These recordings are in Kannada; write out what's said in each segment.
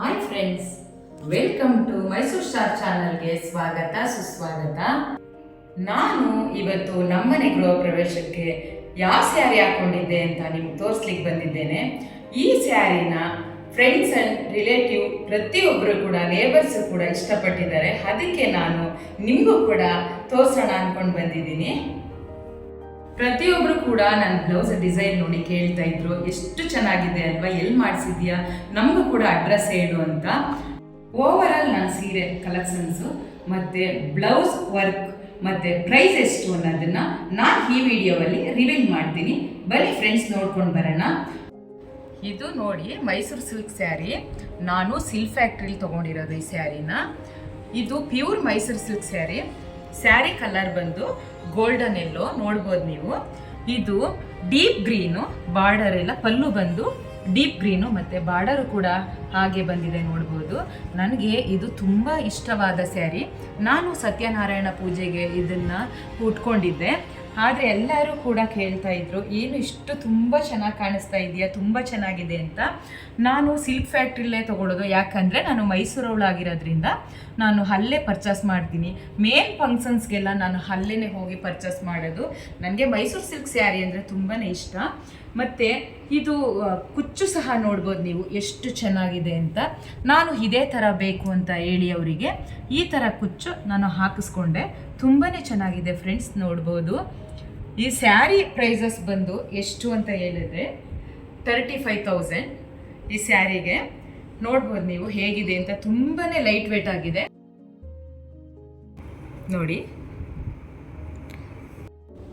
Hi friends welcome to Mysuru star ಚಾನಲ್ಗೆ ಸ್ವಾಗತ, ಸುಸ್ವಾಗತ. ನಾನು ಇವತ್ತು ನಮ್ಮನೆ ಗೃಹ ಪ್ರವೇಶಕ್ಕೆ ಯಾವ ಸ್ಯಾರಿ ಹಾಕೊಂಡಿದ್ದೆ ಅಂತ ನಿಮ್ಗೆ ತೋರಿಸ್ಲಿಕ್ಕೆ ಬಂದಿದ್ದೇನೆ. ಈ ಸ್ಯಾರಿನ ಫ್ರೆಂಡ್ಸ್ ಅಂಡ್ ರಿಲೇಟಿವ್ ಪ್ರತಿಯೊಬ್ಬರು ಕೂಡ ನೇಬರ್ಸ್ ಕೂಡ ಇಷ್ಟಪಟ್ಟಿದ್ದಾರೆ. ಅದಕ್ಕೆ ನಾನು ನಿಮಗೂ ಕೂಡ ತೋರಿಸೋಣ ಅಂದ್ಕೊಂಡು ಬಂದಿದ್ದೀನಿ. ಪ್ರತಿಯೊಬ್ಬರು ಕೂಡ ನನ್ನ ಬ್ಲೌಸ್ ಡಿಸೈನ್ ನೋಡಿ ಕೇಳ್ತಾ ಇದ್ರು, ಎಷ್ಟು ಚೆನ್ನಾಗಿದೆ ಅಲ್ವಾ? ಎಲ್ಲಿ ಮಾಡಿಸಿದ್ಯಾ? ನಮಗೂ ಕೂಡ ಅಡ್ರೆಸ್ ಹೇಳು ಅಂತ. ಓವರ್ ಆಲ್ ನನ್ನ ಸೀರೆ ಕಲೆಕ್ಷನ್ಸು ಮತ್ತು ಬ್ಲೌಸ್ ವರ್ಕ್ ಮತ್ತು ಪ್ರೈಸ್ ಎಷ್ಟು ಅನ್ನೋದನ್ನ ನಾನು ಈ ವಿಡಿಯೋವಲ್ಲಿ ರಿವೀಲ್ ಮಾಡ್ತೀನಿ. ಬರೀ ಫ್ರೆಂಡ್ಸ್ ನೋಡ್ಕೊಂಡು ಬರೋಣ. ಇದು ನೋಡಿ ಮೈಸೂರು ಸಿಲ್ಕ್ ಸ್ಯಾರಿ ನಾನು ಸಿಲ್ಕ್ ಫ್ಯಾಕ್ಟ್ರಿಲಿ ತೊಗೊಂಡಿರೋದು ಈ ಸ್ಯಾರಿನ ಇದು pure Mysuru silk sari sari colour ಬಂದು ಗೋಲ್ಡನ್ ಎಲ್ಲೋ ನೋಡ್ಬೋದು ನೀವು. ಇದು ಡೀಪ್ ಗ್ರೀನು, ಬಾರ್ಡರ್ ಎಲ್ಲ ಪಲ್ಲು ಬಂದು ಡೀಪ್ ಗ್ರೀನು ಮತ್ತು ಬಾರ್ಡರು ಕೂಡ ಹಾಗೆ ಬಂದಿದೆ ನೋಡ್ಬೋದು. ನನಗೆ ಇದು ತುಂಬ ಇಷ್ಟವಾದ ಸ್ಯಾರಿ. ನಾನು ಸತ್ಯನಾರಾಯಣ ಪೂಜೆಗೆ ಇದನ್ನು ಉಟ್ಕೊಂಡಿದ್ದೆ. ಆದರೆ ಎಲ್ಲರೂ ಕೂಡ ಕೇಳ್ತಾ ಇದ್ರು, ಏನು ಇಷ್ಟು ತುಂಬ ಚೆನ್ನಾಗಿ ಕಾಣಿಸ್ತಾ ಇದೆಯಾ? ತುಂಬ ಚೆನ್ನಾಗಿದೆ ಅಂತ. ನಾನು ಸಿಲ್ಕ್ ಫ್ಯಾಕ್ಟ್ರಿಲೇ ತೊಗೊಳೋದು. ಯಾಕಂದರೆ ನಾನು ಮೈಸೂರವಳಾಗಿರೋದ್ರಿಂದ ನಾನು ಅಲ್ಲೇ ಪರ್ಚೇಸ್ ಮಾಡ್ತೀನಿ. ಮೇನ್ ಫಂಕ್ಷನ್ಸ್ಗೆಲ್ಲ ನಾನು ಅಲ್ಲೇ ಹೋಗಿ ಪರ್ಚೇಸ್ ಮಾಡೋದು. ನನಗೆ ಮೈಸೂರು ಸಿಲ್ಕ್ ಸ್ಯಾರಿ ಅಂದರೆ ತುಂಬಾ ಇಷ್ಟ. ಮತ್ತು ಇದು ಕುಚ್ಚು ಸಹ ನೋಡ್ಬೋದು ನೀವು ಎಷ್ಟು ಚೆನ್ನಾಗಿದೆ ಅಂತ. ನಾನು ಇದೇ ಥರ ಬೇಕು ಅಂತ ಹೇಳಿ ಅವರಿಗೆ ಈ ಥರ ಕುಚ್ಚು ನಾನು ಹಾಕಿಸ್ಕೊಂಡೆ. ತುಂಬಾ ಚೆನ್ನಾಗಿದೆ ಫ್ರೆಂಡ್ಸ್ ನೋಡ್ಬೋದು. ಈ ಸ್ಯಾರಿ ಪ್ರೈಸಸ್ ಬಂದು ಎಷ್ಟು ಅಂತ ಹೇಳಿದ್ರೆ ತರ್ಟಿ ಫೈವ್ ತೌಸಂಡ್ ಈ ಸ್ಯಾರಿಗೆ ನೋಡ್ಬೋದು ನೀವು ಹೇಗಿದೆ ಅಂತ ತುಂಬಾ ಲೈಟ್ ವೇಟ್ ಆಗಿದೆ. ನೋಡಿ.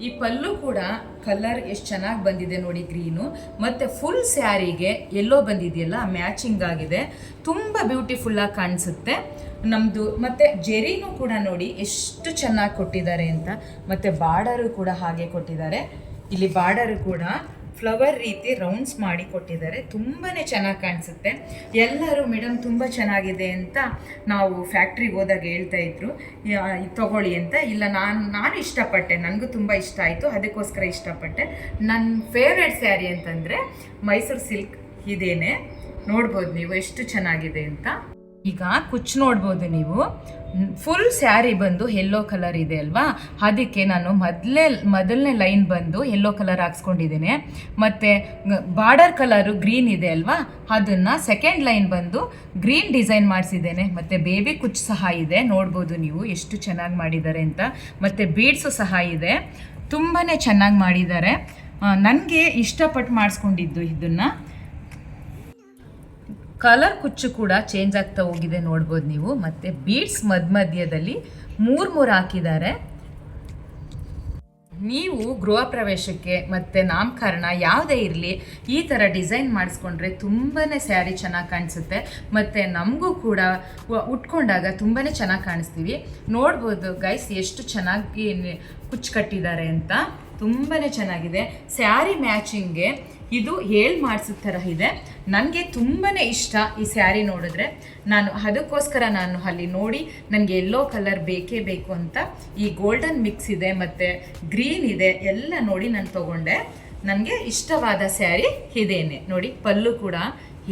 ಈ ಪಲ್ಲು ಕೂಡ ಕಲರ್ ಎಷ್ಟು ಚೆನ್ನಾಗಿ ಬಂದಿದೆ ನೋಡಿ ಗ್ರೀನು. ಮತ್ತು ಫುಲ್ ಸ್ಯಾರಿಗೆ ಎಲ್ಲೋ ಬಂದಿದೆಯಲ್ಲ, ಮ್ಯಾಚಿಂಗ್ ಆಗಿದೆ. ತುಂಬ ಬ್ಯೂಟಿಫುಲ್ಲಾಗಿ ಕಾಣಿಸುತ್ತೆ. ನಮ್ಮದು ಮತ್ತು ಜೆರಿನೂ ಕೂಡ ನೋಡಿ ಎಷ್ಟು ಚೆನ್ನಾಗಿ ಕೊಟ್ಟಿದ್ದಾರೆ ಅಂತ. ಮತ್ತೆ ಬಾರ್ಡರು ಕೂಡ ಹಾಗೆ ಕೊಟ್ಟಿದ್ದಾರೆ. ಇಲ್ಲಿ ಬಾರ್ಡರು ಕೂಡ ಫ್ಲವರ್ ರೀತಿ ರೌಂಡ್ಸ್ ಮಾಡಿ ಕೊಟ್ಟಿದ್ದಾರೆ. ತುಂಬಾ ಚೆನ್ನಾಗಿ ಕಾಣಿಸುತ್ತೆ. ಎಲ್ಲರೂ ಮೇಡಮ್ ತುಂಬ ಚೆನ್ನಾಗಿದೆ ಅಂತ ನಾವು ಫ್ಯಾಕ್ಟ್ರಿಗೆ ಹೋದಾಗ ಹೇಳ್ತಾ ಇದ್ರು. ತಗೊಳ್ಳಿ ಅಂತ. ಇಲ್ಲ, ನಾನು ನಾನು ಇಷ್ಟಪಟ್ಟೆ. ನನಗೂ ತುಂಬ ಇಷ್ಟ ಆಯಿತು. ಅದಕ್ಕೋಸ್ಕರ ಇಷ್ಟಪಟ್ಟೆ. ನನ್ನ ಫೇವ್ರೆಟ್ ಸ್ಯಾರಿ ಅಂತಂದರೆ ಮೈಸೂರು ಸಿಲ್ಕ್ ಇದೇನೆ. ನೋಡ್ಬೋದು ನೀವು ಎಷ್ಟು ಚೆನ್ನಾಗಿದೆ ಅಂತ. ಈಗ ಕುಚ್ಚು ನೋಡ್ಬೋದು ನೀವು. ಫುಲ್ ಸ್ಯಾರಿ ಬಂದು ಯೆಲ್ಲೋ ಕಲರ್ ಇದೆ ಅಲ್ವಾ? ಅದಕ್ಕೆ ನಾನು ಮೊದಲೇ, ಮೊದಲನೇ ಲೈನ್ ಬಂದು ಯೆಲ್ಲೋ ಕಲರ್ ಹಾಕ್ಸ್ಕೊಂಡಿದ್ದೇನೆ. ಮತ್ತು ಬಾರ್ಡರ್ ಕಲರು ಗ್ರೀನ್ ಇದೆ ಅಲ್ವಾ? ಅದನ್ನು ಸೆಕೆಂಡ್ ಲೈನ್ ಬಂದು ಗ್ರೀನ್ ಡಿಸೈನ್ ಮಾಡಿಸಿದ್ದೇನೆ. ಮತ್ತು ಬೇಬಿ ಕುಚ್ ಸಹ ಇದೆ. ನೋಡ್ಬೋದು ನೀವು ಎಷ್ಟು ಚೆನ್ನಾಗಿ ಮಾಡಿದ್ದಾರೆ ಅಂತ. ಮತ್ತು ಬೀಡ್ಸು ಸಹ ಇದೆ. ತುಂಬಾ ಚೆನ್ನಾಗಿ ಮಾಡಿದ್ದಾರೆ. ನನಗೆ ಇಷ್ಟಪಟ್ಟು ಮಾಡಿಸ್ಕೊಂಡಿದ್ದು ಇದನ್ನು. ಕಲರ್ ಕುಚ್ಚು ಕೂಡ ಚೇಂಜ್ ಆಗ್ತಾ ಹೋಗಿದೆ ನೋಡ್ಬೋದು ನೀವು. ಮತ್ತು ಬೀಡ್ಸ್ ಮಧ್ಯ ಮಧ್ಯದಲ್ಲಿ ಮೂರು ಮೂರು ಹಾಕಿದ್ದಾರೆ. ನೀವು ಗೃಹ ಪ್ರವೇಶಕ್ಕೆ ಮತ್ತು ನಾಮಕರಣ ಯಾವುದೇ ಇರಲಿ, ಈ ಥರ ಡಿಸೈನ್ ಮಾಡಿಸ್ಕೊಂಡ್ರೆ ತುಂಬಾ ಸ್ಯಾರಿ ಚೆನ್ನಾಗಿ ಕಾಣಿಸುತ್ತೆ. ಮತ್ತು ನಮಗೂ ಕೂಡ ಉಟ್ಕೊಂಡಾಗ ತುಂಬಾ ಚೆನ್ನಾಗಿ ಕಾಣಿಸ್ತೀವಿ. ನೋಡ್ಬೋದು ಗೈಸ್ ಎಷ್ಟು ಚೆನ್ನಾಗಿ ಕುಚ್ಚು ಕಟ್ಟಿದ್ದಾರೆ ಅಂತ. ತುಂಬಾ ಚೆನ್ನಾಗಿದೆ. ಸ್ಯಾರಿ ಮ್ಯಾಚಿಂಗ್ಗೆ ಇದು ಹೇಳ್ ಮಾಡಿಸಿದ ಥರ ಇದೆ. ನನಗೆ ತುಂಬಾ ಇಷ್ಟ ಈ ಸ್ಯಾರಿ ನೋಡಿದ್ರೆ. ನಾನು ಅದಕ್ಕೋಸ್ಕರ ನಾನು ಅಲ್ಲಿ ನೋಡಿ ನನಗೆ ಎಲ್ಲೋ ಕಲರ್ ಬೇಕೇ ಬೇಕು ಅಂತ ಈ ಗೋಲ್ಡನ್ ಮಿಕ್ಸ್ ಇದೆ ಮತ್ತು ಗ್ರೀನ್ ಇದೆ ಎಲ್ಲ ನೋಡಿ ನಾನು ತಗೊಂಡೆ. ನನಗೆ ಇಷ್ಟವಾದ ಸ್ಯಾರಿ ಇದೇನೆ. ನೋಡಿ ಪಲ್ಲು ಕೂಡ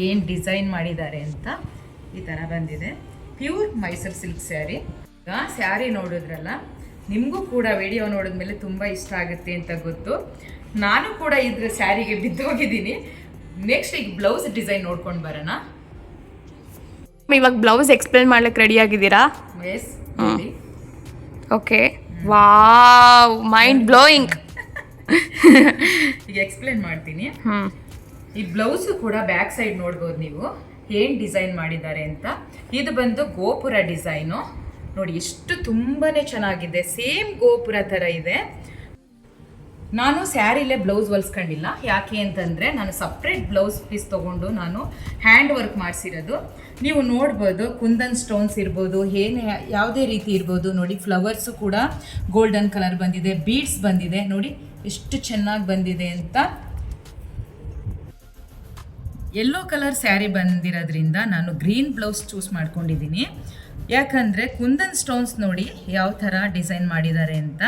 ಏನು ಡಿಸೈನ್ ಮಾಡಿದ್ದಾರೆ ಅಂತ ಈ ಥರ ಬಂದಿದೆ. Pure Mysuru silk sari. Sari ನೋಡಿದ್ರಲ್ಲ ನಿಮಗೂ ಕೂಡ ವಿಡಿಯೋ ನೋಡಿದ್ಮೇಲೆ ತುಂಬ ಇಷ್ಟ ಆಗುತ್ತೆ ಅಂತ ಗೊತ್ತು. ನಾನು ಕೂಡ ಇದ್ರ ಸ್ಯಾರಿಗೆ ಬಿದ್ದೋಗಿದ್ದೀನಿ. ನೆಕ್ಸ್ಟ್ ಈಗ ಬ್ಲೌಸ್ ಡಿಸೈನ್ ನೋಡ್ಕೊಂಡು ಬರೋಣ. ಇವಾಗ ಬ್ಲೌಸ್ ಎಕ್ಸ್ಪ್ಲೇನ್ ಮಾಡ್ಲಿಕ್ಕೆ ರೆಡಿ ಆಗಿದ್ದೀರಾ? Yes okay wow mind blowing ಈಗ ಎಕ್ಸ್ಪ್ಲೇನ್ ಮಾಡ್ತೀನಿ. ಈ ಬ್ಲೌಸ್ ಕೂಡ ಬ್ಯಾಕ್ ಸೈಡ್ ನೋಡ್ಬೋದು ನೀವು. ಏನ್ ಡಿಸೈನ್ ಮಾಡಿದ್ದಾರೆ ಅಂತ? ಇದು ಬಂದು ಗೋಪುರ ಡಿಸೈನು ನೋಡಿ, ಎಷ್ಟು ತುಂಬಾ ಚೆನ್ನಾಗಿದೆ. ಸೇಮ್ ಗೋಪುರ ಥರ ಇದೆ. ನಾನು ಸ್ಯಾರಿಲೇ ಬ್ಲೌಸ್ ಹೊಲ್ಸ್ಕೊಂಡಿಲ್ಲ. ಯಾಕೆ ಅಂತಂದರೆ, ನಾನು ಸಪ್ರೇಟ್ ಬ್ಲೌಸ್ ಪೀಸ್ ತೊಗೊಂಡು ನಾನು ಹ್ಯಾಂಡ್ ವರ್ಕ್ ಮಾಡಿಸಿರೋದು. ನೀವು ನೋಡ್ಬೋದು, ಕುಂದನ್ ಸ್ಟೋನ್ಸ್ ಇರ್ಬೋದು, ಏನೇ ಯಾವುದೇ ರೀತಿ ಇರ್ಬೋದು. ನೋಡಿ, ಫ್ಲವರ್ಸು ಕೂಡ ಗೋಲ್ಡನ್ ಕಲರ್ ಬಂದಿದೆ, ಬೀಡ್ಸ್ ಬಂದಿದೆ. ನೋಡಿ, ಎಷ್ಟು ಚೆನ್ನಾಗಿ ಬಂದಿದೆ ಅಂತ. ಯೆಲ್ಲೋ ಕಲರ್ ಸ್ಯಾರಿ ಬಂದಿರೋದ್ರಿಂದ ನಾನು ಗ್ರೀನ್ ಬ್ಲೌಸ್ ಚೂಸ್ ಮಾಡ್ಕೊಂಡಿದ್ದೀನಿ. ಯಾಕಂದರೆ ಕುಂದನ್ ಸ್ಟೋನ್ಸ್ ನೋಡಿ ಯಾವ ಥರ ಡಿಸೈನ್ ಮಾಡಿದ್ದಾರೆ ಅಂತ.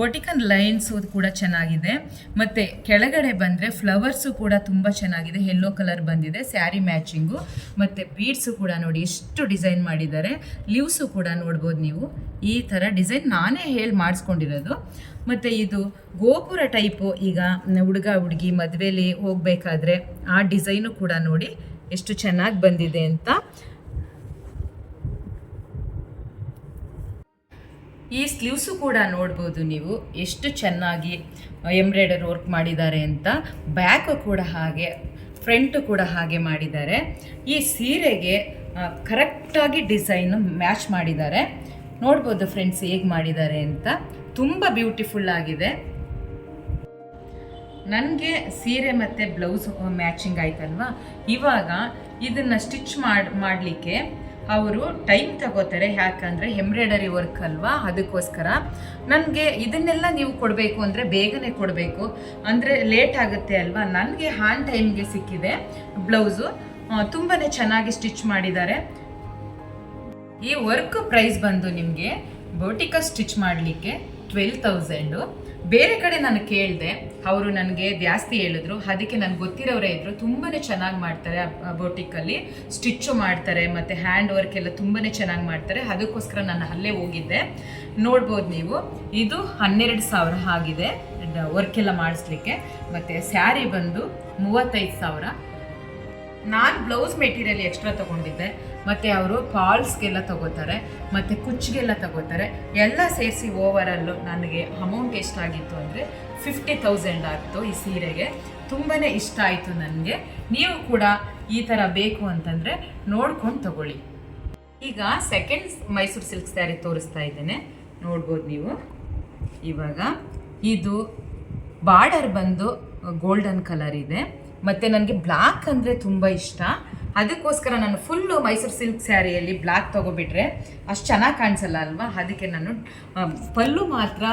ವರ್ಟಿಕಲ್ ಲೈನ್ಸು ಕೂಡ ಚೆನ್ನಾಗಿದೆ. ಮತ್ತು ಕೆಳಗಡೆ ಬಂದರೆ ಫ್ಲವರ್ಸು ಕೂಡ ತುಂಬ ಚೆನ್ನಾಗಿದೆ. ಯೆಲ್ಲೋ ಕಲರ್ ಬಂದಿದೆ. ಸ್ಯಾರಿ ಮ್ಯಾಚಿಂಗು ಮತ್ತು ಬೀಡ್ಸು ಕೂಡ ನೋಡಿ ಎಷ್ಟು ಡಿಸೈನ್ ಮಾಡಿದ್ದಾರೆ. ಲೀವ್ಸು ಕೂಡ ನೋಡ್ಬೋದು ನೀವು. ಈ ಥರ ಡಿಸೈನ್ ನಾನೇ ಹೇಳಿ ಮಾಡಿಸ್ಕೊಂಡಿರೋದು. ಮತ್ತು ಇದು ಗೋಪುರ ಟೈಪು ಈಗ ಹುಡುಗ, ಹುಡುಗಿ ಮದುವೆಲಿ ಹೋಗಬೇಕಾದ್ರೆ ಆ ಡಿಸೈನು ಕೂಡ ನೋಡಿ ಎಷ್ಟು ಚೆನ್ನಾಗಿ ಬಂದಿದೆ ಅಂತ. ಈ ಸ್ಲೀವ್ಸು ಕೂಡ ನೋಡ್ಬೋದು ನೀವು ಎಷ್ಟು ಚೆನ್ನಾಗಿ ಎಂಬ್ರಾಯ್ಡರ್ ವರ್ಕ್ ಮಾಡಿದ್ದಾರೆ ಅಂತ. ಬ್ಯಾಕು ಕೂಡ ಹಾಗೆ, ಫ್ರಂಟು ಕೂಡ ಹಾಗೆ ಮಾಡಿದ್ದಾರೆ. ಈ ಸೀರೆಗೆ ಕರೆಕ್ಟಾಗಿ ಡಿಸೈನ್ ಮ್ಯಾಚ್ ಮಾಡಿದ್ದಾರೆ. ನೋಡ್ಬೋದು ಫ್ರೆಂಡ್ಸ್ ಹೇಗೆ ಮಾಡಿದ್ದಾರೆ ಅಂತ. ತುಂಬ ಬ್ಯೂಟಿಫುಲ್ ಆಗಿದೆ. ನನಗೆ ಸೀರೆ ಮತ್ತು ಬ್ಲೌಸ್ ಮ್ಯಾಚಿಂಗ್ ಆಯ್ತಲ್ವಾ? ಇವಾಗ ಇದನ್ನು ಸ್ಟಿಚ್ ಮಾಡಿ, ಮಾಡಲಿಕ್ಕೆ ಅವರು ಟೈಮ್ ತಗೋತಾರೆ. ಯಾಕಂದರೆ ಎಂಬ್ರಾಯ್ಡರಿ ವರ್ಕ್ ಅಲ್ವಾ? ಅದಕ್ಕೋಸ್ಕರ. ನನಗೆ ಇದನ್ನೆಲ್ಲ ನೀವು ಕೊಡಬೇಕು ಅಂದರೆ ಬೇಗನೆ ಕೊಡಬೇಕು. ಅಂದರೆ ಲೇಟ್ ಆಗುತ್ತೆ ಅಲ್ವಾ? ನನಗೆ ಹ್ಯಾಂಡ್ ಟೈಮ್ಗೆ ಸಿಕ್ಕಿದೆ ಬ್ಲೌಸು. ತುಂಬಾ ಚೆನ್ನಾಗಿ ಸ್ಟಿಚ್ ಮಾಡಿದ್ದಾರೆ. ಈ ವರ್ಕ್ ಪ್ರೈಸ್ ಬಂದು ನಿಮಗೆ ಬೋಟಿಕಾ ಸ್ಟಿಚ್ ಮಾಡಲಿಕ್ಕೆ ಟ್ವೆಲ್ ತೌಸಂಡು ಬೇರೆ ಕಡೆ ನಾನು ಕೇಳಿದೆ, ಅವರು ನನಗೆ ಜಾಸ್ತಿ ಹೇಳಿದ್ರು, ಅದಕ್ಕೆ ನನಗೆ ಗೊತ್ತಿರೋರೇ ಇದ್ದರು ತುಂಬಾ ಚೆನ್ನಾಗಿ ಮಾಡ್ತಾರೆ ಬೋಟಿಕಲ್ಲಿ, ಸ್ಟಿಚ್ಚು ಮಾಡ್ತಾರೆ, ಮತ್ತು ಹ್ಯಾಂಡ್ ವರ್ಕ್ ಎಲ್ಲ ತುಂಬಾ ಚೆನ್ನಾಗಿ ಮಾಡ್ತಾರೆ, ಅದಕ್ಕೋಸ್ಕರ ನಾನು ಅಲ್ಲೇ ಹೋಗಿದ್ದೆ. ನೋಡ್ಬೋದು ನೀವು, ಇದು ಹನ್ನೆರಡು ಸಾವಿರ ಆಗಿದೆ ವರ್ಕ್ ಎಲ್ಲ ಮಾಡಿಸ್ಲಿಕ್ಕೆ, ಮತ್ತು ಸ್ಯಾರಿ ಬಂದು ಮೂವತ್ತೈದು ಸಾವಿರ. ನಾನು ಬ್ಲೌಸ್ ಮೆಟೀರಿಯಲ್ ಎಕ್ಸ್ಟ್ರಾ ತೊಗೊಂಡಿದ್ದೆ. ಮತ್ತು ಅವರು ಫಾಲ್ಸ್ಗೆಲ್ಲ ತಗೋತಾರೆ, ಮತ್ತು ಕುಚ್ಚಿಗೆಲ್ಲ ತಗೋತಾರೆ. ಎಲ್ಲ ಸೇರಿಸಿ ಓವರಲ್ಲು ನನಗೆ ಅಮೌಂಟ್ ಎಷ್ಟಾಗಿತ್ತು ಅಂದರೆ ಫಿಫ್ಟಿ ತೌಸಂಡ್ ಆಗಿತ್ತು ಈ ಸೀರೆಗೆ. ತುಂಬಾ ಇಷ್ಟ ಆಯಿತು ನನಗೆ. ನೀವು ಕೂಡ ಈ ಥರ ಬೇಕು ಅಂತಂದರೆ ನೋಡ್ಕೊಂಡು ತಗೊಳ್ಳಿ. ಈಗ ಸೆಕೆಂಡ್ ಮೈಸೂರು ಸಿಲ್ಕ್ ಸ್ಯಾರಿ ತೋರಿಸ್ತಾ ಇದ್ದೇನೆ. ನೋಡ್ಬೋದು ನೀವು. ಇವಾಗ ಇದು ಬಾರ್ಡರ್ ಬಂದು ಗೋಲ್ಡನ್ ಕಲರ್ ಇದೆ. ಮತ್ತು ನನಗೆ ಬ್ಲ್ಯಾಕ್ ಅಂದರೆ ತುಂಬ ಇಷ್ಟ. ಅದಕ್ಕೋಸ್ಕರ ನಾನು ಫುಲ್ಲು ಮೈಸೂರು ಸಿಲ್ಕ್ ಸ್ಯಾರಿಯಲ್ಲಿ ಬ್ಲ್ಯಾಕ್ ತೊಗೊಬಿಟ್ರೆ ಅಷ್ಟು ಚೆನ್ನಾಗಿ ಕಾಣಿಸಲ್ಲ ಅಲ್ವಾ? ಅದಕ್ಕೆ ನಾನು ಪಲ್ಲು ಮಾತ್ರ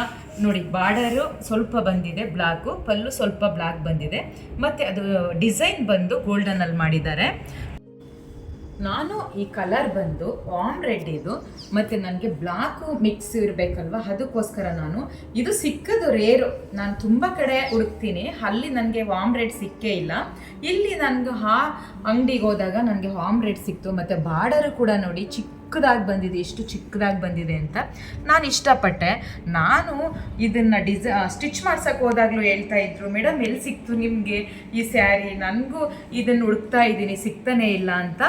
ನೋಡಿ, ಬಾರ್ಡರು ಸ್ವಲ್ಪ ಬಂದಿದೆ ಬ್ಲ್ಯಾಕು ಪಲ್ಲು ಸ್ವಲ್ಪ ಬ್ಲ್ಯಾಕ್ ಬಂದಿದೆ. ಮತ್ತು ಅದು ಡಿಸೈನ್ ಬಂದು ಗೋಲ್ಡನಲ್ಲಿ ಮಾಡಿದ್ದಾರೆ. ನಾನು ಈ ಕಲರ್ ಬಂದು ವಾಮ್ ರೆಡ್ ಇದು, ಮತ್ತು ನನಗೆ ಬ್ಲಾಕು ಮಿಕ್ಸ್ ಇರಬೇಕಲ್ವ? ಅದಕ್ಕೋಸ್ಕರ ನಾನು, ಇದು ಸಿಕ್ಕದು ರೇರು ನಾನು ತುಂಬ ಕಡೆ ಹುಡುಕ್ತೀನಿ. ಅಲ್ಲಿ ನನಗೆ ವಾಮ್ ರೆಡ್ ಸಿಕ್ಕೇ ಇಲ್ಲ. ಇಲ್ಲಿ ನನಗೆ ಆ ಅಂಗಡಿಗೆ ಹೋದಾಗ ನನಗೆ ವಾಮ್ ರೆಡ್ ಸಿಕ್ತು. ಮತ್ತು ಬಾರ್ಡರು ಕೂಡ ನೋಡಿ, ಚಿಕ್ಕ ಚಿಕ್ಕದಾಗಿ ಬಂದಿದೆ, ಎಷ್ಟು ಚಿಕ್ಕದಾಗಿ ಬಂದಿದೆ ಅಂತ ನಾನು ಇಷ್ಟಪಟ್ಟೆ. ನಾನು ಇದನ್ನು ಡಿಸ ಸ್ಟಿಚ್ ಮಾಡ್ಸಕ್ಕೆ ಹೋದಾಗಲೂ ಹೇಳ್ತಾ ಇದ್ರು, ಮೇಡಮ್, ಎಲ್ಲಿ ಸಿಕ್ತು ನಿಮಗೆ ಈ ಸ್ಯಾರಿ? ನನಗೂ ಇದನ್ನು ಹುಡುಕ್ತಾ ಇದ್ದೀನಿ, ಸಿಗ್ತಾನೆ ಇಲ್ಲ ಅಂತ.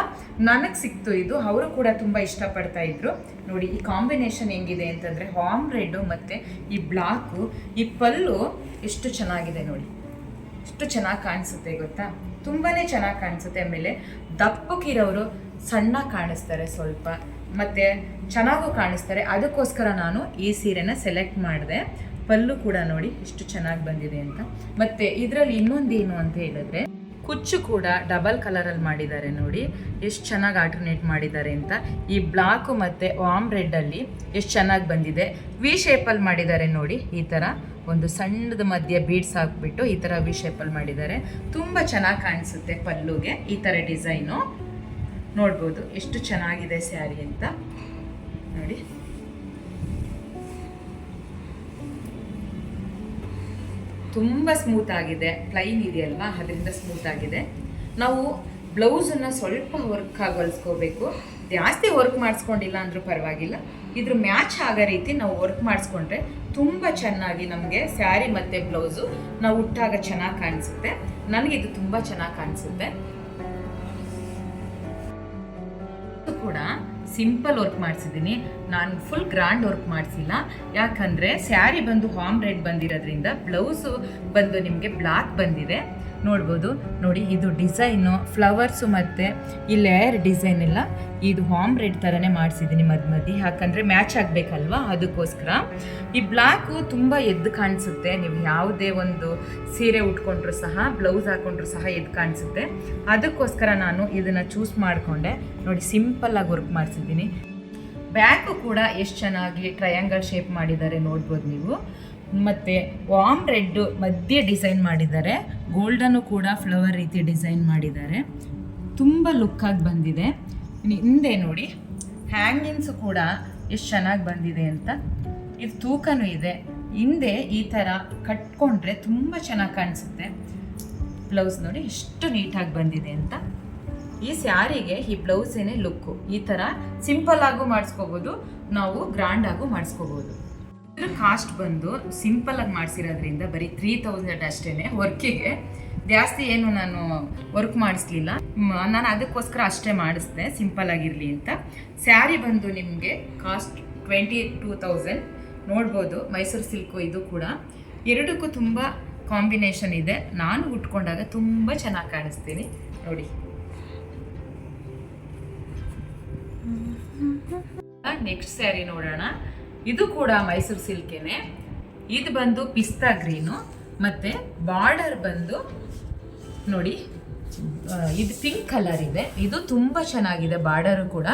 ನನಗೆ ಸಿಕ್ತು ಇದು, ಅವರು ಕೂಡ ತುಂಬ ಇಷ್ಟಪಡ್ತಾ ಇದ್ರು. ನೋಡಿ, ಈ ಕಾಂಬಿನೇಷನ್ ಹೆಂಗಿದೆ ಅಂತಂದರೆ ಹಾಮ್ ರೆಡ್ಡು ಮತ್ತು ಈ ಬ್ಲಾಕು, ಈ ಪಲ್ಲು ಎಷ್ಟು ಚೆನ್ನಾಗಿದೆ ನೋಡಿ. ಎಷ್ಟು ಚೆನ್ನಾಗಿ ಕಾಣಿಸುತ್ತೆ ಗೊತ್ತಾ? ತುಂಬಾ ಚೆನ್ನಾಗಿ ಕಾಣಿಸುತ್ತೆ ಆಮೇಲೆ ದಪ್ಪಕ್ಕಿರೋರು ಸಣ್ಣ ಕಾಣಿಸ್ತಾರೆ ಸ್ವಲ್ಪ. ಮತ್ತು ಚೆನ್ನಾಗೂ ಕಾಣಿಸ್ತಾರೆ. ಅದಕ್ಕೋಸ್ಕರ ನಾನು ಈ ಸೀರೆನ ಸೆಲೆಕ್ಟ್ ಮಾಡಿದೆ. ಪಲ್ಲು ಕೂಡ ನೋಡಿ ಎಷ್ಟು ಚೆನ್ನಾಗಿ ಬಂದಿದೆ ಅಂತ. ಮತ್ತು ಇದರಲ್ಲಿ ಇನ್ನೊಂದೇನು ಅಂತ ಹೇಳಿದ್ರೆ, ಕುಚ್ಚು ಕೂಡ ಡಬಲ್ ಕಲರಲ್ಲಿ ಮಾಡಿದ್ದಾರೆ ನೋಡಿ. ಎಷ್ಟು ಚೆನ್ನಾಗಿ ಆಲ್ಟರ್ನೇಟ್ ಮಾಡಿದ್ದಾರೆ ಅಂತ. ಈ ಬ್ಲಾಕು ಮತ್ತು ವಾಮ್ ರೆಡ್ಡಲ್ಲಿ ಎಷ್ಟು ಚೆನ್ನಾಗಿ ಬಂದಿದೆ. ವಿ ಶೇಪಲ್ಲಿ ಮಾಡಿದ್ದಾರೆ ನೋಡಿ. ಈ ಥರ ಒಂದು ಸಣ್ಣದ ಮಧ್ಯೆ ಬೀಡ್ಸ್ ಹಾಕ್ಬಿಟ್ಟು ಈ ಥರ ವಿ ಶೇಪಲ್ಲಿ ಮಾಡಿದ್ದಾರೆ. ತುಂಬ ಚೆನ್ನಾಗಿ ಕಾಣಿಸುತ್ತೆ ಪಲ್ಲುಗೆ ಈ ಥರ ಡಿಸೈನು. ನೋಡ್ಬೋದು. ಎಷ್ಟು ಚೆನ್ನಾಗಿದೆ ಸ್ಯಾರಿ ಅಂತ. ನೋಡಿ. ತುಂಬ ಸ್ಮೂತ್ ಆಗಿದೆ. ಪ್ಲೈನ್ ಇದೆಯಲ್ವಾ? ಅದರಿಂದ ಸ್ಮೂತ್ ಆಗಿದೆ. ನಾವು ಬ್ಲೌಸನ್ನು ಸ್ವಲ್ಪ ವರ್ಕ್ ಆಗಿ ಹೊಲಿಸ್ಕೋಬೇಕು. ಜಾಸ್ತಿ ವರ್ಕ್ ಮಾಡಿಸ್ಕೊಂಡಿಲ್ಲ ಅಂದರೂ ಪರವಾಗಿಲ್ಲ. ಇದ್ರ ಮ್ಯಾಚ್ ಆಗೋ ರೀತಿ ನಾವು ವರ್ಕ್ ಮಾಡಿಸ್ಕೊಂಡ್ರೆ ತುಂಬ ಚೆನ್ನಾಗಿ ನಮಗೆ ಸ್ಯಾರಿ ಮತ್ತು ಬ್ಲೌಸು ನಾವು ಉಟ್ಟಾಗ ಚೆನ್ನಾಗಿ ಕಾಣಿಸುತ್ತೆ. ನನಗಿದು ತುಂಬ ಚೆನ್ನಾಗಿ ಕಾಣಿಸುತ್ತೆ. ಸಿಂಪಲ್ ವರ್ಕ್ ಮಾಡಿಸಿದ್ದೀನಿ. ನಾನು ಫುಲ್ ಗ್ರ್ಯಾಂಡ್ ವರ್ಕ್ ಮಾಡಿಸಿಲ್ಲ. ಯಾಕಂದರೆ ಸ್ಯಾರಿ ಬಂದು ಹಾಮ್ ರೆಡ್ ಬಂದಿರೋದ್ರಿಂದ ಬ್ಲೌಸು ಬಂದು ನಿಮಗೆ ಬ್ಲ್ಯಾಕ್ ಬಂದಿದೆ. ನೋಡ್ಬೋದು. ನೋಡಿ, ಇದು ಡಿಸೈನು, ಫ್ಲವರ್ಸು ಮತ್ತು ಈ ಲೇಯರ್ ಡಿಸೈನ್ ಎಲ್ಲ. ಇದು ಹಾಮ್ ರೆಡ್ ಥರನೇ ಮಾಡಿಸಿದ್ದೀನಿ ಮಧ್ಯ ಮಧ್ಯೆ ಯಾಕಂದರೆ ಮ್ಯಾಚ್ ಆಗಬೇಕಲ್ವಾ? ಅದಕ್ಕೋಸ್ಕರ. ಈ ಬ್ಲ್ಯಾಕು ತುಂಬ ಎದ್ದು ಕಾಣಿಸುತ್ತೆ. ನೀವು ಯಾವುದೇ ಒಂದು ಸೀರೆ ಉಟ್ಕೊಂಡ್ರು ಸಹ, ಬ್ಲೌಸ್ ಹಾಕ್ಕೊಂಡ್ರು ಸಹ ಎದ್ದು ಕಾಣಿಸುತ್ತೆ. ಅದಕ್ಕೋಸ್ಕರ ನಾನು ಇದನ್ನು ಚೂಸ್ ಮಾಡಿಕೊಂಡೆ. ನೋಡಿ ಸಿಂಪಲ್ಲಾಗಿ ವರ್ಕ್ ಮಾಡಿಸಿದ್ದೀನಿ. ಬ್ಯಾಕು ಕೂಡ ಎಷ್ಟು ಚೆನ್ನಾಗಿ ಟ್ರಯಾಂಗಲ್ ಶೇಪ್ ಮಾಡಿದ್ದಾರೆ ನೋಡ್ಬೋದು ನೀವು. ಮತ್ತು ವಾಮ್ ರೆಡ್ ಮಧ್ಯೆ ಡಿಸೈನ್ ಮಾಡಿದ್ದಾರೆ. ಗೋಲ್ಡನ್ನು ಕೂಡ ಫ್ಲವರ್ ರೀತಿ ಡಿಸೈನ್ ಮಾಡಿದ್ದಾರೆ. ತುಂಬ ಲುಕ್ಕಾಗಿ ಬಂದಿದೆ. ಹಿಂದೆ ನೋಡಿ, ಹ್ಯಾಂಗಿಂಗ್ಸ್ ಕೂಡ ಎಷ್ಟು ಚೆನ್ನಾಗಿ ಬಂದಿದೆ ಅಂತ. ಇದು ತೂಕನೂ ಇದೆ. ಹಿಂದೆ ಈ ಥರ ಕಟ್ಕೊಂಡ್ರೆ ತುಂಬ ಚೆನ್ನಾಗಿ ಕಾಣಿಸುತ್ತೆ. ಬ್ಲೌಸ್ ನೋಡಿ ಎಷ್ಟು ನೀಟಾಗಿ ಬಂದಿದೆ ಅಂತ. ಈ ಸ್ಯಾರಿಗೆ ಈ ಬ್ಲೌಸೇನೆ ಲುಕ್ಕು. ಈ ಥರ ಸಿಂಪಲ್ ಆಗು ಮಾಡಿಸ್ಕೋಬೋದು, ನಾವು ಗ್ರ್ಯಾಂಡ್ ಆಗು ಮಾಡಿಸ್ಕೋಬೋದು. ಇದ್ರ ಕಾಸ್ಟ್ ಬಂದು ಸಿಂಪಲ್ ಆಗಿ ಮಾಡಿಸಿರೋದ್ರಿಂದ ಬರೀ ತ್ರೀ ತೌಸಂಡ್ ಅಷ್ಟೇ ವರ್ಕಿಗೆ ಜಾಸ್ತಿ ಏನು ನಾನು ವರ್ಕ್ ಮಾಡಿಸ್ಲಿಲ್ಲ. ನಾನು ಅದಕ್ಕೋಸ್ಕರ ಅಷ್ಟೇ ಮಾಡಿಸ್ದೆ ಸಿಂಪಲ್ ಆಗಿರಲಿ ಅಂತ. ಸ್ಯಾರಿ ಬಂದು ನಿಮಗೆ ಕಾಸ್ಟ್ ಟ್ವೆಂಟಿ ಟೂ ತೌಸಂಡ್ ನೋಡ್ಬೋದು ಮೈಸೂರು ಸಿಲ್ಕು ಇದು ಕೂಡ. ಎರಡಕ್ಕೂ ತುಂಬ ಕಾಂಬಿನೇಷನ್ ಇದೆ. ನಾನು ಉಟ್ಕೊಂಡಾಗ ತುಂಬ ಚೆನ್ನಾಗಿ ಕಾಣಿಸ್ತೀನಿ. ನೋಡಿ. ನೆಕ್ಸ್ಟ್ ಸ್ಯಾರಿ ನೋಡೋಣ. ಇದು ಕೂಡ ಮೈಸೂರು ಸಿಲ್ಕೇನೆ. ಇದು ಬಂದು ಪಿಸ್ತಾ ಗ್ರೀನು, ಮತ್ತೆ ಬಾರ್ಡರ್ ಬಂದು ನೋಡಿ ಇದು ಪಿಂಕ್ ಕಲರ್ ಇದೆ. ಇದು ತುಂಬ ಚೆನ್ನಾಗಿದೆ ಬಾರ್ಡರು ಕೂಡ.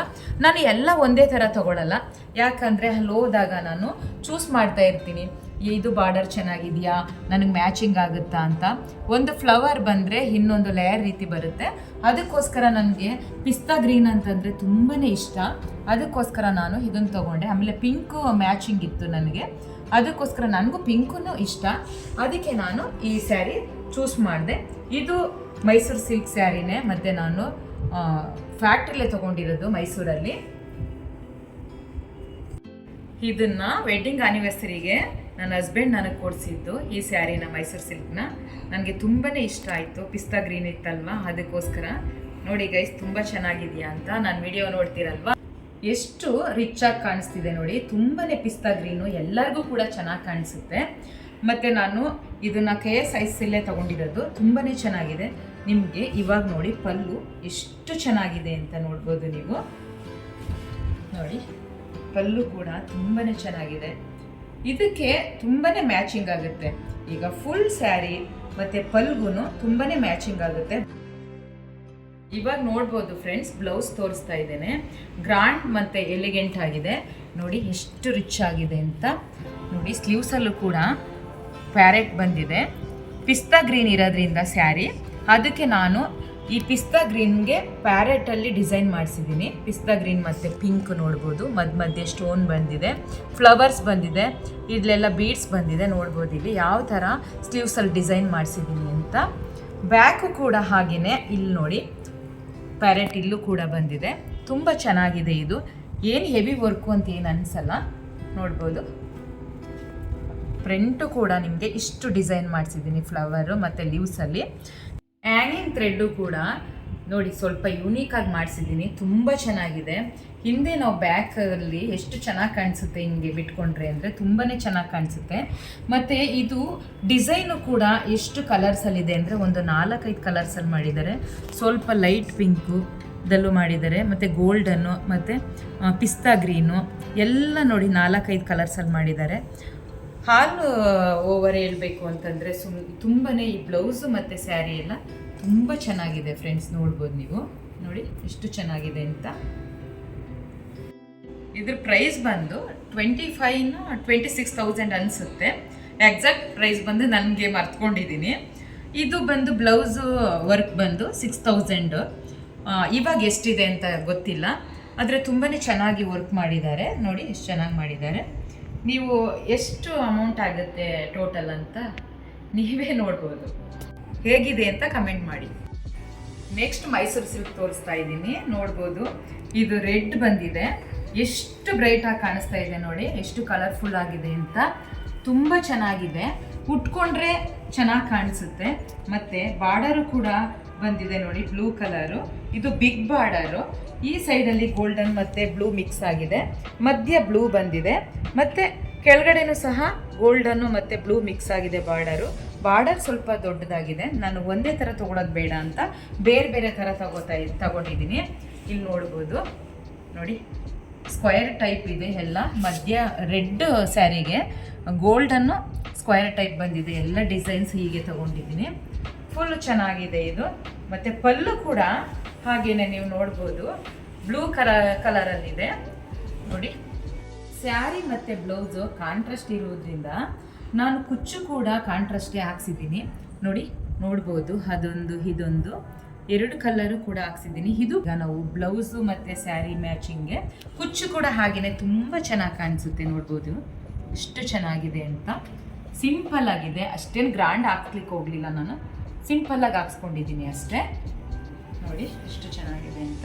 ನಾನು ಎಲ್ಲ ಒಂದೇ ಥರ ತಗೊಳ್ಳಲ್ಲ ಯಾಕಂದರೆ ಅಲ್ಲಿ ಹೋದಾಗ ನಾನು ಚೂಸ್ ಮಾಡ್ತಾ ಇರ್ತೀನಿ. ಇದು ಬಾರ್ಡರ್ ಚೆನ್ನಾಗಿದೆಯಾ? ನನಗೆ ಮ್ಯಾಚಿಂಗ್ ಆಗುತ್ತಾ? ಅಂತ. ಒಂದು ಫ್ಲವರ್ ಬಂದರೆ ಇನ್ನೊಂದು ಲೇಯರ್ ರೀತಿ ಬರುತ್ತೆ. ಅದಕ್ಕೋಸ್ಕರ ನನಗೆ ಪಿಸ್ತಾ ಗ್ರೀನ್ ಅಂತಂದರೆ ತುಂಬಾ ಇಷ್ಟ. ಅದಕ್ಕೋಸ್ಕರ ನಾನು ಇದನ್ನು ತೊಗೊಂಡೆ. ಆಮೇಲೆ ಪಿಂಕು ಮ್ಯಾಚಿಂಗ್ ಇತ್ತು ನನಗೆ. ಅದಕ್ಕೋಸ್ಕರ ನನಗೂ ಪಿಂಕೂ ಇಷ್ಟ. ಅದಕ್ಕೆ ನಾನು ಈ ಸ್ಯಾರಿ ಚೂಸ್ ಮಾಡಿದೆ. ಇದು ಮೈಸೂರು ಸಿಲ್ಕ್ ಸ್ಯಾರಿನೇ. ಮತ್ತು ನಾನು ಫ್ಯಾಕ್ಟ್ರಿಲೇ ತೊಗೊಂಡಿರೋದು ಮೈಸೂರಲ್ಲಿ. ಇದನ್ನು ವೆಡ್ಡಿಂಗ್ ಆನಿವರ್ಸರಿಗೆ ನನ್ನ ಹಸ್ಬೆಂಡ್ ನನಗೆ ಕೊಡಿಸಿದ್ದು ಈ ಸ್ಯಾರಿನ ಮೈಸೂರು ಸಿಲ್ಕ್ನ ನನಗೆ ತುಂಬಾ ಇಷ್ಟ ಆಯಿತು. ಪಿಸ್ತಾ ಗ್ರೀನ್ ಇತ್ತಲ್ವಾ? ಅದಕ್ಕೋಸ್ಕರ. ನೋಡಿ ಗೈಸ್ ತುಂಬ ಚೆನ್ನಾಗಿದೆಯಾ ಅಂತ ನಾನು ವಿಡಿಯೋ ನೋಡ್ತೀರಲ್ವಾ? ಎಷ್ಟು ರಿಚ್ ಆಗಿ ಕಾಣಿಸ್ತಿದೆ ನೋಡಿ. ತುಂಬಾ ಪಿಸ್ತಾ ಗ್ರೀನು ಎಲ್ಲರಿಗೂ ಕೂಡ ಚೆನ್ನಾಗಿ ಕಾಣಿಸುತ್ತೆ. ಮತ್ತು ನಾನು ಇದನ್ನು ಕೆ ಎಸ್ ಐಸಲ್ಲೇ ತೊಗೊಂಡಿರೋದು. ತುಂಬಾ ಚೆನ್ನಾಗಿದೆ. ನಿಮಗೆ ಇವಾಗ ನೋಡಿ ಪಲ್ಲು ಎಷ್ಟು ಚೆನ್ನಾಗಿದೆ ಅಂತ ನೋಡ್ಬೋದು ನೀವು. ನೋಡಿ, ಪಲ್ಲು ಕೂಡ ತುಂಬಾ ಚೆನ್ನಾಗಿದೆ. ಇದಕ್ಕೆ ತುಂಬಾ ಮ್ಯಾಚಿಂಗ್ ಆಗುತ್ತೆ. ಈಗ ಫುಲ್ ಸ್ಯಾರಿ ಮತ್ತು ಪಲ್ಗುನು ತುಂಬಾ ಮ್ಯಾಚಿಂಗ್ ಆಗುತ್ತೆ. ಇವಾಗ ನೋಡ್ಬೋದು ಫ್ರೆಂಡ್ಸ್ ಬ್ಲೌಸ್ ತೋರಿಸ್ತಾ ಇದ್ದೇನೆ. ಗ್ರ್ಯಾಂಡ್ ಮತ್ತು ಎಲಿಗೆಂಟ್ ಆಗಿದೆ. ನೋಡಿ ಎಷ್ಟು ರಿಚ್ ಆಗಿದೆ ಅಂತ. ನೋಡಿ ಸ್ಲೀವ್ಸಲ್ಲೂ ಕೂಡ ಪ್ಯಾರೆಟ್ ಬಂದಿದೆ. ಪಿಸ್ತಾ ಗ್ರೀನ್ ಇರೋದ್ರಿಂದ ಸ್ಯಾರಿ ಅದಕ್ಕೆ ನಾನು ಈ ಪಿಸ್ತಾ ಗ್ರೀನ್ಗೆ ಪ್ಯಾರೆಟಲ್ಲಿ ಡಿಸೈನ್ ಮಾಡಿಸಿದ್ದೀನಿ. ಪಿಸ್ತಾ ಗ್ರೀನ್ ಮತ್ತು ಪಿಂಕ್ ನೋಡ್ಬೋದು. ಮಧ್ಯ ಮಧ್ಯೆ ಸ್ಟೋನ್ ಬಂದಿದೆ. ಫ್ಲವರ್ಸ್ ಬಂದಿದೆ. ಇಲ್ಲೆಲ್ಲ ಬೀಡ್ಸ್ ಬಂದಿದೆ. ನೋಡ್ಬೋದು ಇಲ್ಲಿ ಯಾವ ಥರ ಸ್ಲೀವ್ಸಲ್ಲಿ ಡಿಸೈನ್ ಮಾಡಿಸಿದ್ದೀನಿ ಅಂತ. ಬ್ಯಾಕು ಕೂಡ ಹಾಗೆಯೇ ಇಲ್ಲಿ ನೋಡಿ, ಪ್ಯಾರೆಟ್ ಇಲ್ಲೂ ಕೂಡ ಬಂದಿದೆ. ತುಂಬ ಚೆನ್ನಾಗಿದೆ ಇದು. ಏನು ಹೆವಿ ವರ್ಕು ಅಂತ ಏನು ಅನಿಸಲ್ಲ. ನೋಡ್ಬೋದು. ಫ್ರಂಟು ಕೂಡ ನಿಮಗೆ ಇಷ್ಟು ಡಿಸೈನ್ ಮಾಡಿಸಿದ್ದೀನಿ ಫ್ಲವರು ಮತ್ತು ಲೀವ್ಸಲ್ಲಿ ಹ್ಯಾಂಗಿಂಗ್ ಥ್ರೆಡ್ಡು ಕೂಡ ನೋಡಿ ಸ್ವಲ್ಪ ಯೂನಿಕಾಗಿ ಮಾಡಿಸಿದ್ದೀನಿ, ತುಂಬ ಚೆನ್ನಾಗಿದೆ. ಹಿಂದೆ ನಾವು ಬ್ಯಾಕಲ್ಲಿ ಎಷ್ಟು ಚೆನ್ನಾಗಿ ಕಾಣಿಸುತ್ತೆ ಹಿಂಗೆ ಬಿಟ್ಕೊಂಡ್ರೆ ಅಂದರೆ ತುಂಬಾ ಚೆನ್ನಾಗಿ ಕಾಣಿಸುತ್ತೆ. ಮತ್ತು ಇದು ಡಿಸೈನು ಕೂಡ ಎಷ್ಟು ಕಲರ್ಸಲ್ಲಿದೆ ಅಂದರೆ ಒಂದು ನಾಲ್ಕೈದು ಕಲರ್ಸಲ್ಲಿ ಮಾಡಿದ್ದಾರೆ. ಸ್ವಲ್ಪ ಲೈಟ್ ಪಿಂಕು ದಲ್ಲೂ ಮಾಡಿದ್ದಾರೆ, ಮತ್ತು ಗೋಲ್ಡನ್ನು ಮತ್ತು ಪಿಸ್ತಾ ಗ್ರೀನು ಎಲ್ಲ ನೋಡಿ ನಾಲ್ಕೈದು ಕಲರ್ಸಲ್ಲಿ ಮಾಡಿದ್ದಾರೆ. ಹಾಲು ಓವರ್ ಹೇಳ್ಬೇಕು ಅಂತಂದರೆ ಸುಮ್ ತುಂಬಾ ಈ ಬ್ಲೌಸು ಮತ್ತು ಸ್ಯಾರಿ ಎಲ್ಲ ತುಂಬ ಚೆನ್ನಾಗಿದೆ ಫ್ರೆಂಡ್ಸ್ ನೋಡ್ಬೋದು ನೀವು. ನೋಡಿ, ಎಷ್ಟು ಚೆನ್ನಾಗಿದೆ ಅಂತ. ಇದ್ರ ಪ್ರೈಸ್ ಬಂದು ಟ್ವೆಂಟಿ ಫೈವ್ನ ಟ್ವೆಂಟಿ ಸಿಕ್ಸ್ ತೌಸಂಡ್ ಅನಿಸುತ್ತೆ. ಎಕ್ಸಾಕ್ಟ್ ಪ್ರೈಸ್ ಬಂದು ನನಗೆ ಮರ್ತ್ಕೊಂಡಿದ್ದೀನಿ ಇದು ಬಂದು ಬ್ಲೌಸ್ ವರ್ಕ್ ಬಂದು ಸಿಕ್ಸ್ ತೌಸಂಡು ಇವಾಗ ಎಷ್ಟಿದೆ ಅಂತ ಗೊತ್ತಿಲ್ಲ. ಆದರೆ ತುಂಬಾ ಚೆನ್ನಾಗಿ ವರ್ಕ್ ಮಾಡಿದ್ದಾರೆ. ನೋಡಿ, ಎಷ್ಟು ಚೆನ್ನಾಗಿ ಮಾಡಿದ್ದಾರೆ. ನೀವು ಎಷ್ಟು ಅಮೌಂಟ್ ಆಗುತ್ತೆ ಟೋಟಲ್ ಅಂತ ನೀವೇ ನೋಡ್ಬೋದು. ಹೇಗಿದೆ ಅಂತ ಕಮೆಂಟ್ ಮಾಡಿ. ನೆಕ್ಸ್ಟ್ ಮೈಸೂರು ಸಿಲ್ಕ್ ತೋರಿಸ್ತಾ ಇದ್ದೀನಿ, ನೋಡ್ಬೋದು. ಇದು ರೆಡ್ ಬಂದಿದೆ. ಎಷ್ಟು ಬ್ರೈಟಾಗಿ ಕಾಣಿಸ್ತಾ ಇದೆ ನೋಡಿ, ಎಷ್ಟು ಕಲರ್ಫುಲ್ ಆಗಿದೆ ಅಂತ. ತುಂಬ ಚೆನ್ನಾಗಿದೆ. ಉಟ್ಕೊಂಡ್ರೆ ಚೆನ್ನಾಗಿ ಕಾಣಿಸುತ್ತೆ. ಮತ್ತು ಬಾರ್ಡರು ಕೂಡ ಬಂದಿದೆ ನೋಡಿ ಬ್ಲೂ ಕಲರು ಇದು ಬಿಗ್ ಬಾರ್ಡರು ಈ ಸೈಡಲ್ಲಿ ಗೋಲ್ಡನ್ ಮತ್ತು ಬ್ಲೂ ಮಿಕ್ಸ್ ಆಗಿದೆ. ಮಧ್ಯ ಬ್ಲೂ ಬಂದಿದೆ. ಮತ್ತು ಕೆಳಗಡೆನೂ ಸಹ ಗೋಲ್ಡನ್ನು ಮತ್ತು ಬ್ಲೂ ಮಿಕ್ಸ್ ಆಗಿದೆ ಬಾರ್ಡರು ಬಾರ್ಡರ್ ಸ್ವಲ್ಪ ದೊಡ್ಡದಾಗಿದೆ. ನಾನು ಒಂದೇ ಥರ ತೊಗೊಳೋದು ಬೇಡ ಅಂತ ಬೇರೆ ಬೇರೆ ಥರ ತಗೋತಾ ತಗೊಂಡಿದ್ದೀನಿ. ಇಲ್ಲಿ ನೋಡ್ಬೋದು. ನೋಡಿ ಸ್ಕ್ವೇರ್ ಟೈಪ್ ಇದೆ ಎಲ್ಲ. ಮಧ್ಯ ರೆಡ್ ಸ್ಯಾರಿಗೆ. ಗೋಲ್ಡನ್ನು ಸ್ಕ್ವೇರ್ ಟೈಪ್ ಬಂದಿದೆ. ಎಲ್ಲ ಡಿಸೈನ್ಸ್ ಹೀಗೆ ತಗೊಂಡಿದ್ದೀನಿ. ಫುಲ್ ಚೆನ್ನಾಗಿದೆ ಇದು. ಮತ್ತು ಪಲ್ಲು ಕೂಡ ಹಾಗೇನೆ ನೀವು ನೋಡ್ಬೋದು. ಬ್ಲೂ ಕಲರ್ ಕಲರಲ್ಲಿದೆ. ನೋಡಿ. ಸ್ಯಾರಿ ಮತ್ತು ಬ್ಲೌಸು ಕಾಂಟ್ರಾಸ್ಟ್ ಇರೋದ್ರಿಂದ ನಾನು ಕುಚ್ಚು ಕೂಡ ಕಾಂಟ್ರಾಸ್ಟ್ಗೆ ಹಾಕ್ಸಿದ್ದೀನಿ. ನೋಡಿ, ನೋಡ್ಬೋದು. ಅದೊಂದು, ಇದೊಂದು. ಎರಡು ಕಲರು ಕೂಡ ಹಾಕ್ಸಿದ್ದೀನಿ. ಇದು ನಾವು ಬ್ಲೌಸು ಮತ್ತು ಸ್ಯಾರಿ ಮ್ಯಾಚಿಂಗ್ಗೆ ಕುಚ್ಚು ಕೂಡ ಹಾಗೆಯೇ ತುಂಬ ಚೆನ್ನಾಗಿ ಕಾಣಿಸುತ್ತೆ ನೋಡ್ಬೋದು. ಎಷ್ಟು ಚೆನ್ನಾಗಿದೆ ಅಂತ. ಸಿಂಪಲ್ ಆಗಿದೆ. ಅಷ್ಟೇನು ಗ್ರ್ಯಾಂಡ್ ಹಾಕ್ಲಿಕ್ಕೆ ಹೋಗಲಿಲ್ಲ ನಾನು. ಸಿಂಪಲ್ಲಾಗಿ ಹಾಕ್ಸ್ಕೊಂಡಿದ್ದೀನಿ ಅಷ್ಟೇ. ನೋಡಿ, ಎಷ್ಟು ಚೆನ್ನಾಗಿದೆ ಅಂತ.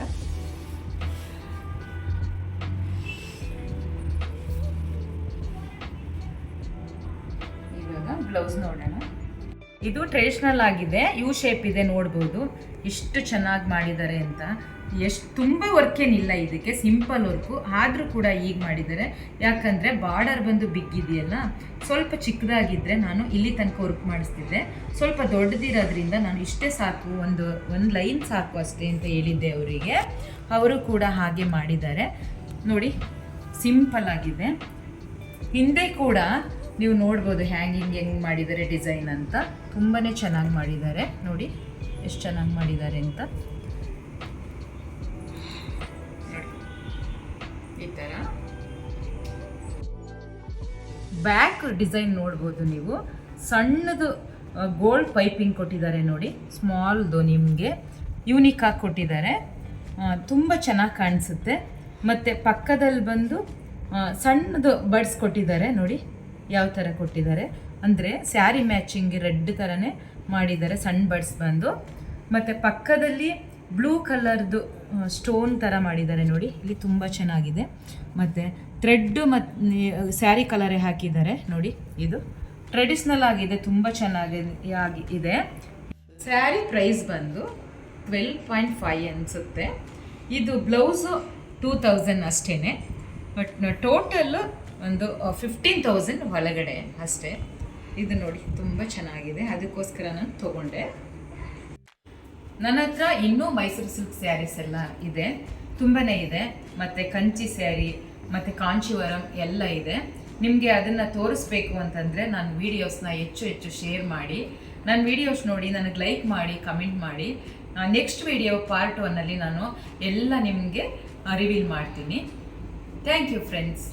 ಇವಾಗ ಬ್ಲೌಸ್ ನೋಡೋಣ. ಇದು ಟ್ರೆಡಿಷ್ನಲ್ ಆಗಿದೆ. ಯು ಶೇಪ್ ಇದೆ ನೋಡ್ಬೋದು. ಎಷ್ಟು ಚೆನ್ನಾಗಿ ಮಾಡಿದ್ದಾರೆ ಅಂತ. ಎಷ್ಟು ತುಂಬ ವರ್ಕ್ ಏನಿಲ್ಲ ಇದಕ್ಕೆ ಸಿಂಪಲ್ ವರ್ಕು ಆದರೂ ಕೂಡ ಈಗ ಮಾಡಿದ್ದಾರೆ. ಯಾಕಂದರೆ ಬಾರ್ಡರ್ ಬಂದು ಬಿಗ್ಗಿದೆಯಲ್ಲ, ಸ್ವಲ್ಪ ಚಿಕ್ಕದಾಗಿದ್ದರೆ ನಾನು ಇಲ್ಲಿ ತನಕ ವರ್ಕ್ ಮಾಡಿಸ್ತಿದ್ದೆ. ಸ್ವಲ್ಪ ದೊಡ್ಡದಿರೋದ್ರಿಂದ ನಾನು ಇಷ್ಟೇ ಸಾಕು, ಒಂದು ಒಂದು ಲೈನ್ ಸಾಕು ಅಷ್ಟೇ ಅಂತ ಹೇಳಿದ್ದೆ ಅವರಿಗೆ. ಅವರು ಕೂಡ ಹಾಗೆ ಮಾಡಿದ್ದಾರೆ. ನೋಡಿ ಸಿಂಪಲ್ ಆಗಿದೆ. ಹಿಂದೆ ಕೂಡ ನೀವು ನೋಡ್ಬೋದು ಹ್ಯಾಂಗಿಂಗ್ ಹೆಂಗೆ ಮಾಡಿದ್ದಾರೆ ಡಿಸೈನ್ ಅಂತ. ತುಂಬಾ ಚೆನ್ನಾಗಿ ಮಾಡಿದ್ದಾರೆ. ನೋಡಿ, ಎಷ್ಟು ಚೆನ್ನಾಗಿ ಮಾಡಿದ್ದಾರೆ ಅಂತ. ಬ್ಯಾಕ್ ಡಿಸೈನ್ ನೋಡ್ಬೋದು ನೀವು. ಸಣ್ಣದು ಗೋಲ್ಡ್ ಪೈಪಿಂಗ್ ಕೊಟ್ಟಿದ್ದಾರೆ ನೋಡಿ. ಸ್ಮಾಲ್ದು ನಿಮಗೆ. ಯೂನಿಕ್ ಆಗಿ ಕೊಟ್ಟಿದ್ದಾರೆ. ತುಂಬ ಚೆನ್ನಾಗಿ ಕಾಣಿಸುತ್ತೆ. ಮತ್ತು ಪಕ್ಕದಲ್ಲಿ ಬಂದು ಸಣ್ಣದು ಬಡ್ಸ್ ಕೊಟ್ಟಿದ್ದಾರೆ ನೋಡಿ. ಯಾವ ಥರ ಕೊಟ್ಟಿದ್ದಾರೆ? ಅಂದರೆ ಸ್ಯಾರಿ ಮ್ಯಾಚಿಂಗ್ ರೆಡ್ ಥರನೇ ಮಾಡಿದ್ದಾರೆ ಸಣ್ಣ ಬಡ್ಸ್ ಬಂದು. ಮತ್ತು ಪಕ್ಕದಲ್ಲಿ ಬ್ಲೂ ಕಲರ್ದು ಸ್ಟೋನ್ ಥರ ಮಾಡಿದ್ದಾರೆ ನೋಡಿ. ಇಲ್ಲಿ ತುಂಬ ಚೆನ್ನಾಗಿದೆ. ಮತ್ತು ಥ್ರೆಡ್ಡು ಮತ್ತು ಸ್ಯಾರಿ ಕಲರೇ ಹಾಕಿದ್ದಾರೆ ನೋಡಿ ಇದು. ಟ್ರೆಡಿಷ್ನಲ್ ಆಗಿದೆ, ತುಂಬ ಚೆನ್ನಾಗಿ, ಆಗಿ ಇದೆ. ಸ್ಯಾರಿ ಪ್ರೈಸ್ ಬಂದು ಟ್ವೆಲ್ ಪಾಯಿಂಟ್ ಫೈವ್ ಅನಿಸುತ್ತೆ. ಇದು ಬ್ಲೌಸು ಟೂ ತೌಸಂಡ್ ಅಷ್ಟೇ ಬಟ್ ಟೋಟಲ್ಲು ಒಂದು ಫಿಫ್ಟೀನ್ ತೌಸಂಡ್ ಒಳಗಡೆ ಅಷ್ಟೇ. ಇದು ನೋಡಿ, ತುಂಬ ಚೆನ್ನಾಗಿದೆ. ಅದಕ್ಕೋಸ್ಕರ ನಾನು ತೊಗೊಂಡೆ. ನನ್ನ ಹತ್ರ ಇನ್ನೂ ಮೈಸೂರು ಸಿಲ್ಕ್ ಸ್ಯಾರೀಸ್ ಎಲ್ಲ ಇದೆ. ತುಂಬಾ ಇದೆ. ಮತ್ತು ಕಂಚಿ ಸ್ಯಾರಿ ಮತ್ತು ಕಾಂಚಿವರಂ ಎಲ್ಲ ಇದೆ. ನಿಮಗೆ ಅದನ್ನು ತೋರಿಸ್ಬೇಕು ಅಂತಂದರೆ ನಾನು ವೀಡಿಯೋಸ್ನ ಹೆಚ್ಚು ಹೆಚ್ಚು ಶೇರ್ ಮಾಡಿ. ನನ್ನ ವೀಡಿಯೋಸ್ ನೋಡಿ, ನನಗೆ ಲೈಕ್ ಮಾಡಿ ಕಮೆಂಟ್ ಮಾಡಿ. ನೆಕ್ಸ್ಟ್ ವಿಡಿಯೋ ಪಾರ್ಟ್ ಒನ್ನಲ್ಲಿ ನಾನು ಎಲ್ಲ ನಿಮಗೆ ರಿವೀಲ್ ಮಾಡ್ತೀನಿ. Thank you friends